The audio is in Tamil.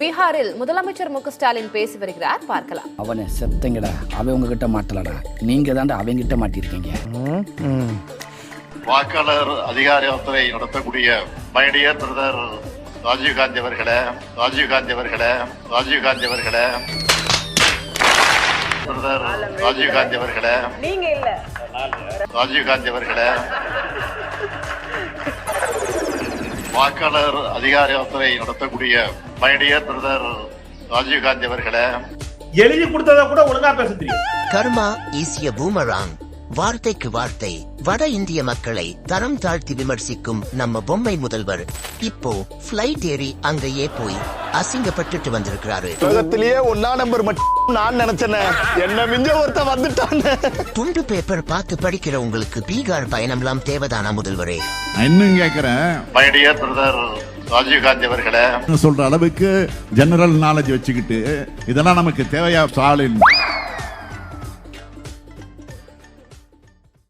பீகாரில் முதலமைச்சர் மு க ஸ்டாலின் பேசி வருகிறார். பார்க்கலாம். அவனை செத்தங்கடா. அவன் உங்ககிட்ட மாட்டலடா. நீங்க தாண்டா அவங்கிட்ட மாட்டிருக்கீங்க. வாக்காளர் அதிகாரத்தை நடத்தக்கூடிய மைடியர் பிரதர் ராஜீவ்காந்தி அவர்களே ராஜீவ்காந்தி அவர்களே ராஜீவ்காந்தி அவர்களே. பிரதர் ராஜீவ்காந்தி அவர்களே. நீங்க இல்ல. ராஜீவ்காந்தி அவர்களே. வாக்காளர் அதிகாரத்தை நடத்தக்கூடிய மைடியர் பிரதர் ராஜீவ்காந்தி அவர்களே. எழுதி கொடுத்ததை கூட ஒழுங்கா பேச தெரியும் கர்மா ஈசிய பூமராங். வார்த்தைக்கு வார்த்தை வட இந்திய மக்களை தரம் தாழ்த்தி விமர்சிக்கும் நம்ம பொம்மை முதல்வர். இப்போ ஃபிளைட் ஏறி அங்கேயே போய் அசிங்கப்பட்டுட்டு வந்திருக்கிறாரு. உலகத்திலேயே ஒன்னா நம்பர் மட்டும் நான் நினைச்சேன். என்ன மிஞ்ச ஒருத்த வந்துட்டான். துண்டு பேப்பர் பார்த்து படிக்கிற உங்களுக்கு பீகார் பயணம்லாம் தேவைதானா முதல்வரே? இன்னும் பிரதர் ராஜீவ்காந்தி அவர்களை. சொல்ற அளவுக்கு ஜெனரல் நாலேஜ் வச்சுக்கிட்டு இதெல்லாம் நமக்கு தேவையா ஸ்டாலின்?